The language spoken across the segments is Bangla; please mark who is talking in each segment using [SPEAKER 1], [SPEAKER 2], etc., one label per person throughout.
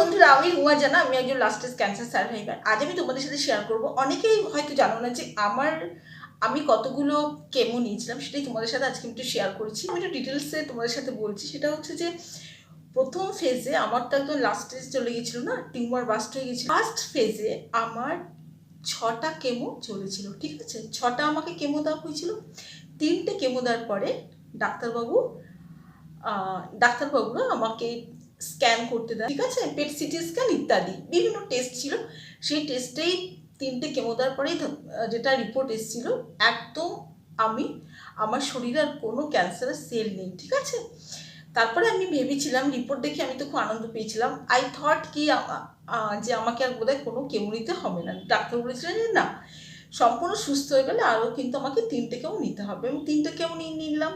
[SPEAKER 1] বন্ধুরা, আমি রুমা জানা, আমি একজন লাস্ট স্টেজ ক্যান্সার সার্ভাইভার আজ আমি তোমাদের সাথে শেয়ার করব। অনেকেই হয়তো জানো না যে আমার, আমি কতগুলো কেমো নিয়েছিলাম, সেটাই তোমাদের সাথে আজকে একটু শেয়ার করছি। আমি একটু ডিটেলসে তোমাদের সাথে বলছি। সেটা হচ্ছে যে, প্রথম ফেজে আমার তো একদম লাস্ট চলে গেছিল না টিউমার বাস্ট হয়ে গেছিল ফার্স্ট ফেজে আমার ছটা কেমো চলেছিল, ঠিক আছে? ছটা আমাকে কেমো দেওয়া হয়েছিল। তিনটে কেমো দেওয়ার পরে ডাক্তারবাবু ডাক্তারবাবুরা আমাকে স্ক্যান করতে দেয়। ঠিক আছে? পেট সিটি স্ক্যান ইত্যাদি। বিভিন্ন টেস্ট ছিল। সেই টেস্টেই তিনটে কেমো দেওয়ার পরেই যেটা রিপোর্ট এসেছিল, একদম আমি, আমার শরীরে আর কোনো ক্যান্সারের সেল নেই। ঠিক আছে? তারপরে আমি ভেবেছিলাম রিপোর্ট দেখে আমি তো খুব আনন্দ পেয়েছিলাম। আই থট কি যে আমাকে আর বোধহয় কোনো কেমো নিতে হবে না। ডাক্তার বলেছিলেন যে না, সম্পূর্ণ সুস্থ হয়ে গেলে আরও কিন্তু আমাকে তিনটে কেমো নিতে হবে। এবং তিনটে কেমো নিয়ে নিলাম।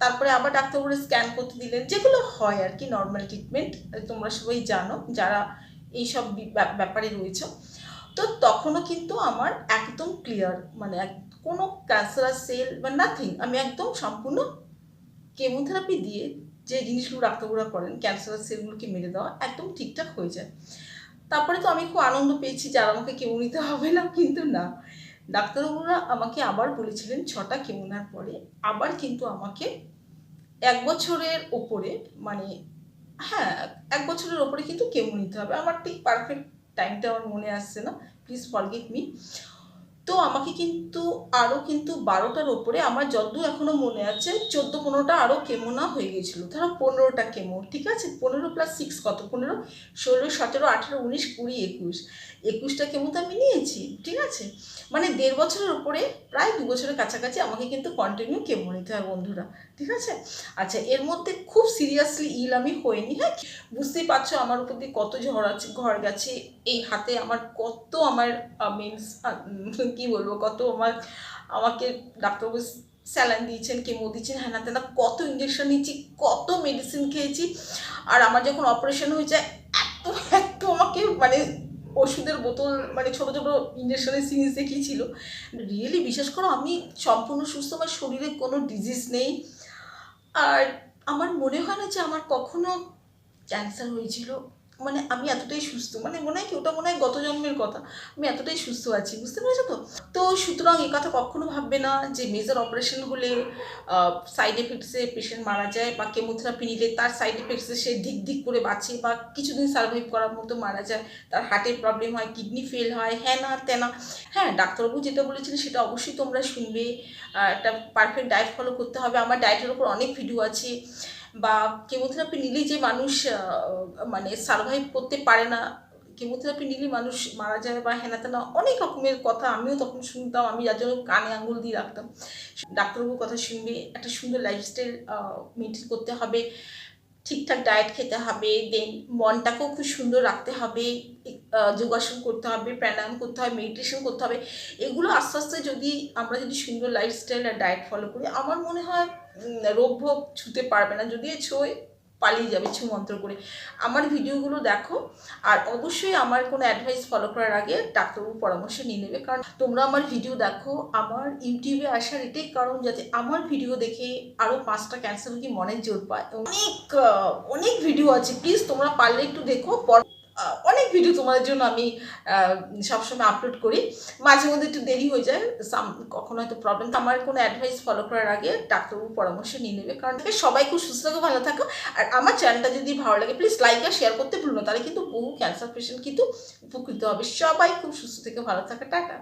[SPEAKER 1] তারপরে আবার ডাক্তার বলে স্ক্যান করতে দিলেন, যেগুলো হয় আর কি নর্মাল ট্রিটমেন্ট তোমরা সবাই জানো, যারা এইসব ব্যাপারে রয়েছে। তো তখনও কিন্তু আমার একদম ক্লিয়ার মানে কোনো ক্যান্সার সেল বা নাথিং আমি একদম সম্পূর্ণ কেমোথেরাপি দিয়ে যে জিনিসগুলো ডাক্তারবাবুরা করেন ক্যান্সার সেলগুলোকে মেরে দেওয়া, একদম ঠিকঠাক হয়ে যায়। তারপরে তো আমি খুব আনন্দ পেয়েছি যে আর আমাকে কেউ নিতে হবে না, কিন্তু না। ডাক্তারবাবুরা আমাকে আবার বলেছিলেন ছটা কেমনার পরে। আবার কিন্তু আমাকে এক বছরের ওপরে মানে হ্যাঁ এক বছরের ওপরে কিন্তু কেমো নিতে হবে। আমার ঠিক পারফেক্ট টাইমটা আমার মনে আসছে না। প্লিজ ফরগেট মি তো আমাকে কিন্তু আরও কিন্তু বারোটার ওপরে আমার যদ্দূর এখনও মনে আছে চোদ্দ পনেরোটা আরও কেমো না হয়ে গেছিল। ধরো পনেরোটা কেমো, ঠিক আছে? পনেরো প্লাস সিক্স কত? পনেরো, ষোলো, সতেরো, আঠেরো, উনিশ, কুড়ি, একুশ। একুশটা কেমো তো আমি নিয়েছি, ঠিক আছে? মানে দেড় বছরের ওপরে প্রায় দু বছরের কাছাকাছি আমাকে কিন্তু কন্টিনিউ কেমো নিতে হয় বন্ধুরা, ঠিক আছে? আচ্ছা এর মধ্যে খুব সিরিয়াসলি ইল আমি হইনি হ্যাঁ? বুঝতেই পারছ আমার উপর দিয়ে কত ঝড় আছে, ঘর গেছে, এই হাতে আমার কত আমার মিনস কি বলব? কত আমার, আমাকে ডাক্তারবাবু স্যালাইন দিয়েছেন, কেমো দিয়েছেন হ্যাঁ না তেনা কত ইঞ্জেকশন নিয়েছি, কত মেডিসিন খেয়েছি। আর আমার যখন অপারেশন হয়ে যায়, এত এত আমাকে মানে ওষুধের বোতল মানে ছোটো ছোটো ইঞ্জেকশনের সিরিজ দেখিয়েছিল। রিয়েলি বিশ্বাস করো, আমি সম্পূর্ণ সুস্থ, আমার শরীরে কোনো ডিজিজ নেই। আর আমার মনে হয় না যে আমার কখনো ক্যান্সার হয়েছিল। মানে আমি এতটাই সুস্থ মানে মনে হয় কি ওটা মনে হয় গত জন্মের কথা, আমি এতটাই সুস্থ আছি, বুঝতে পেরেছ তো? তো সুতরাং এ কথা কখনো ভাববে না যে মেজর অপারেশন হলে সাইড এফেক্টসে পেশেন্ট মারা যায় বা কেমোথেরাপি নিলে তার সাইড এফেক্টসে সে ধিক ধিক করে বাঁচে বা কিছুদিন সার্ভাইভ করার মতো মারা যায়, তার হার্টের প্রবলেম হয় কিডনি ফেল হয় হ্যাঁ না তেনা হ্যাঁ ডাক্তারবাবু যেটা বলেছিলেন সেটা অবশ্যই তোমরা শুনবে একটা পারফেক্ট ডায়েট ফলো করতে হবে। আমার ডায়েটের ওপর অনেক ভিডিও আছে। বা কেমোথেরাপি নিলে যে মানুষ মানে সার্ভাইভ করতে পারে না, কেমোথেরাপি নিলে মানুষ মারা যায় বা হেনা তেনা, অনেক রকমের কথা আমিও তখন শুনতাম, আমি যার জন্য কানে আঙুল দিয়ে রাখতাম। ডাক্তারবাবুর কথা শুনবে, একটা সুন্দর লাইফস্টাইল মেনটেন করতে হবে। ঠিকঠাক ডায়েট খেতে হবে দেন মনটাকেও খুব সুন্দর রাখতে হবে যোগাসন করতে হবে, প্রাণায়াম করতে হবে মেডিটেশন করতে হবে, এগুলো আস্তে আস্তে যদি আমরা যদি সুন্দর লাইফস্টাইল আর ডায়েট ফলো করি, আমার মনে হয় রোগ ভোগ ছুতে পারবে না, যদি ছোঁয় পালিয়ে যাবে ছু মন্ত্র করে। আমার ভিডিওগুলো দেখো, আর অবশ্যই আমার কোনো অ্যাডভাইস ফলো করার আগে ডাক্তারবাবু পরামর্শ নিয়ে নেবে। কারণ তোমরা আমার ভিডিও দেখো, আমার ইউটিউবে আসার এটাই কারণ যাতে আমার ভিডিও দেখে আরও পাঁচটা ক্যান্সার রোগী মনের জোর পায়। অনেক অনেক ভিডিও আছে। প্লিজ তোমরা পারলে একটু দেখো ভিডিও তোমাদের জন্য আমি সবসময় আপলোড করি। মাঝে মধ্যে একটু দেরি হয়ে যায়, সাম, কখনো হয়তো প্রবলেম তো আমার কোনো অ্যাডভাইস ফলো করার আগে ডাক্তারবাবু পরামর্শ নিয়ে নেবে। কারণ সবাই খুব সুস্থ থাকো, ভালো থাকো। আর আমার চ্যানেলটা যদি ভালো লাগে প্লিজ লাইক আর শেয়ার করতে ভুলো না। তাহলে কিন্তু বহু ক্যান্সার পেশেন্ট কিন্তু উপকৃত হবে। সবাই খুব সুস্থ থেকে ভালো থাকা। টাটা।